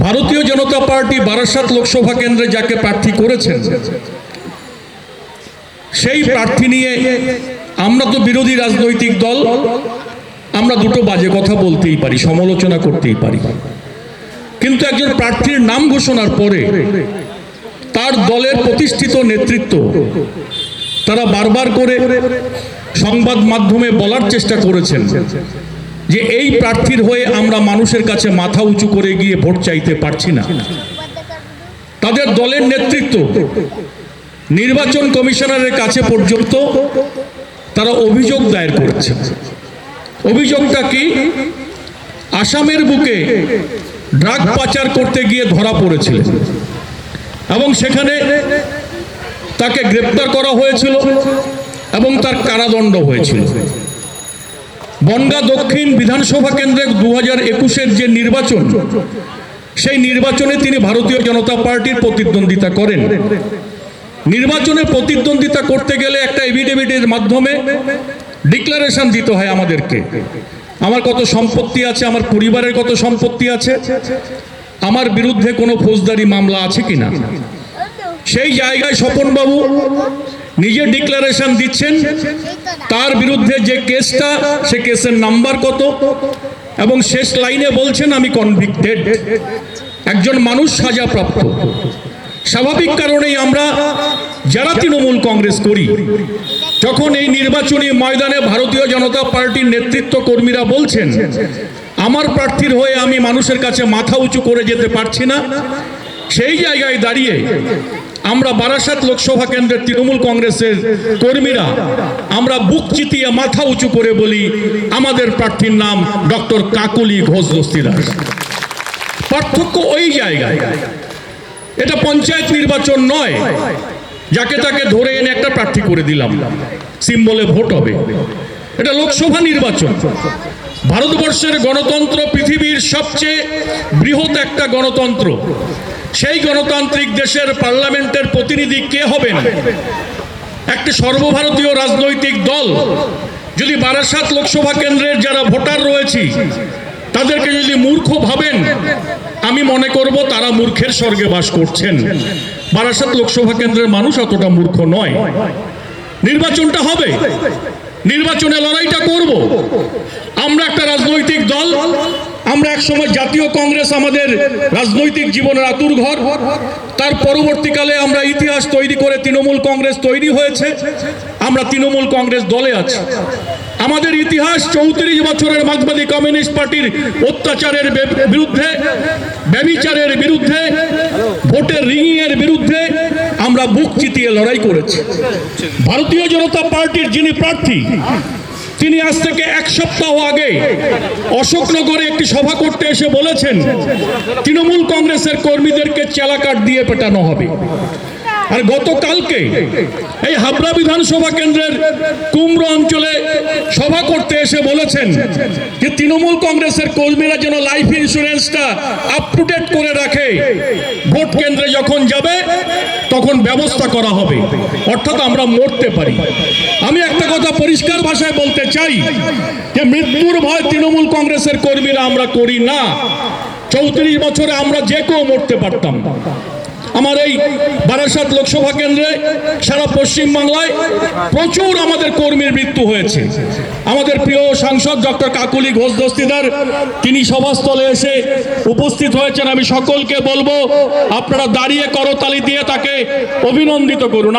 ভারতীয় জনতা পার্টি বারাসাত লোকসভা কেন্দ্রে যাকে প্রার্থী করেছেন, সেই প্রার্থী নিয়ে আমরা তো বিরোধী রাজনৈতিক দল, আমরা দুটো বাজে কথা বলতেই পারি, সমালোচনা করতেই পারি। কিন্তু একজন প্রার্থীর নাম ঘোষণার পরে তার দলের প্রতিষ্ঠিত নেতৃত্ব তারা বারবার করে সংবাদ মাধ্যমে বলার চেষ্টা করেছেন। যে এই প্রার্থীর হয়ে আমরা মানুষের কাছে মাথা উঁচু করে গিয়ে ভোট চাইতে পারছি না। তাদের দলের নেতৃত্ব নির্বাচন কমিশনারের কাছে পর্যন্ত তারা অভিযোগ দায়ের করেছে। অভিযোগটা কি? আসামের বুকে ড্রাগ পাচার করতে গিয়ে ধরা পড়েছিলেন এবং সেখানে তাকে গ্রেপ্তার করা হয়েছিল এবং তার কারাদণ্ড হয়েছিল। বনগা দক্ষিণ বিধানসভা কেন্দ্রে দু হাজার একুশের যে নির্বাচন, সেই নির্বাচনে তিনি ভারতীয় জনতা পার্টির প্রতিদ্বন্দ্বিতা করেন। নির্বাচনে প্রতিদ্বন্দ্বিতা করতে গেলে একটা এভিডেভিটের মাধ্যমে ডিক্লারেশন দিতে হয় আমাদেরকে। আমার কত সম্পত্তি আছে, আমার পরিবারের কত সম্পত্তি আছে, আমার বিরুদ্ধে কোনো ফৌজদারি মামলা আছে কিনা? সেই জায়গায় স্বপনবাবু নিজে ডিক্লারেশন দিচ্ছেন। তার বিরুদ্ধে যে কেসটা, সে কেসের নাম্বার কত? এবং শেষ লাইনে বলছেন, আমি কনভিক্টেড একজন মানুষ সাজাপ্রাপ্ত। স্বাভাবিক কারণেই আমরা যারা তৃণমূল কংগ্রেস করি, যখন এই নির্বাচনী ময়দানে ভারতীয় জনতা পার্টির নেতৃত্ব কর্মীরা বলছেন, আমার প্রার্থীর হয়ে আমি মানুষের কাছে মাথা উঁচু করে যেতে পারছি না। সেই জায়গায় দাঁড়িয়ে আমরা বারাসাত লোকসভা কেন্দ্রের তৃণমূল কংগ্রেসের কর্মীরা, আমরা বুক চিতিয়ে মাথা উঁচু করে বলি, আমাদের প্রার্থীর নাম ডক্টর কাকুলি ঘোষ দস্তিদার। পার্থক্য ওই জায়গায়, এটা পঞ্চায়েত নির্বাচন নয়, যাকে তাকে ধরে এনে একটা প্রার্থী করে দিলাম, সিম্বলে ভোট হবে। এটা লোকসভা নির্বাচন। ভারতবর্ষের গণতন্ত্র পৃথিবীর সবচেয়ে বৃহৎ একটা গণতন্ত্র। সেই গণতান্ত্রিক দেশের পার্লামেন্টের প্রতিনিধি কে হবেন? একটি সর্বভারতীয় রাজনৈতিক দল। যদি বারাসাত লোকসভা কেন্দ্রের যারা ভোটার রয়েছে, তাদেরকে যদি মূর্খ ভাবেন, আমি মনে করব তারা মূর্খের স্বর্গে বাস করছেন। বারাসাত লোকসভা কেন্দ্রের মানুষ অতটা মূর্খ নয়। নির্বাচনটা হবে। নির্বাচনে লড়াইটা করব। আমরা একটা রাজনৈতিক দল আমরা একসময় জাতীয় কংগ্রেস আমাদের রাজনৈতিক জীবনের আতুর ঘর। তার পরবর্তীকালে আমরা ইতিহাস তৈরি করে তৃণমূল কংগ্রেস তৈরি হয়েছে। আমরা তৃণমূল কংগ্রেস দলে আছি। আমাদের ইতিহাস চৌত্রিশ বছরের মার্ক্সবাদী কমিউনিস্ট পার্টির অত্যাচারের বিরুদ্ধে, ব্যবিচারের বিরুদ্ধে, ভোটের রিগিং এর বিরুদ্ধে আমরা বুক চিতিয়ে লড়াই করেছি। ভারতীয় জনতা পার্টির যিনি প্রার্থী তিনি আজ থেকে এক সপ্তাহ আগে অশোকনগরে একটি সভা করতে এসে বলেছেন, তৃণমূল কংগ্রেসের কর্মীদেরকে চেলাকাট দিয়ে পেটানো হবে। আর গতকালকে এই হাবড়া বিধানসভা কেন্দ্রের কুমড়ো অঞ্চলে সভা করতে এসে বলেছেন যে তৃণমূল কংগ্রেসের কর্মীরা যেন লাইফ ইন্স্যুরেন্সটা আপ টু ডেট করে রাখে। ভোট কেন্দ্রে যখন যাবে, তখন ব্যবস্থা করা হবে। অর্থাৎ আমরা মরতে পারি। আমি একটা কথা পরিষ্কার ভাষায় বলতে চাই যে মৃত্যুর ভয় তৃণমূল কংগ্রেসের কর্মীরা আমরা করি না। চৌত্রিশ বছরে আমরা যে কেউ মরতে পারতাম। আমার এই বারাসাত লোকসভা কেন্দ্রে সারা পশ্চিম বাংলায় প্রচুর আমাদের কর্মীর মৃত্যু হয়েছে। আমাদের প্রিয় সাংসদ ডক্টর কাকুলি ঘোষ দস্তিদার, তিনি সভাস্থলে এসে উপস্থিত হয়েছেন। আমি সকলকে বলব, আপনারা দাঁড়িয়ে করতালি দিয়ে তাকে অভিনন্দিত করুন।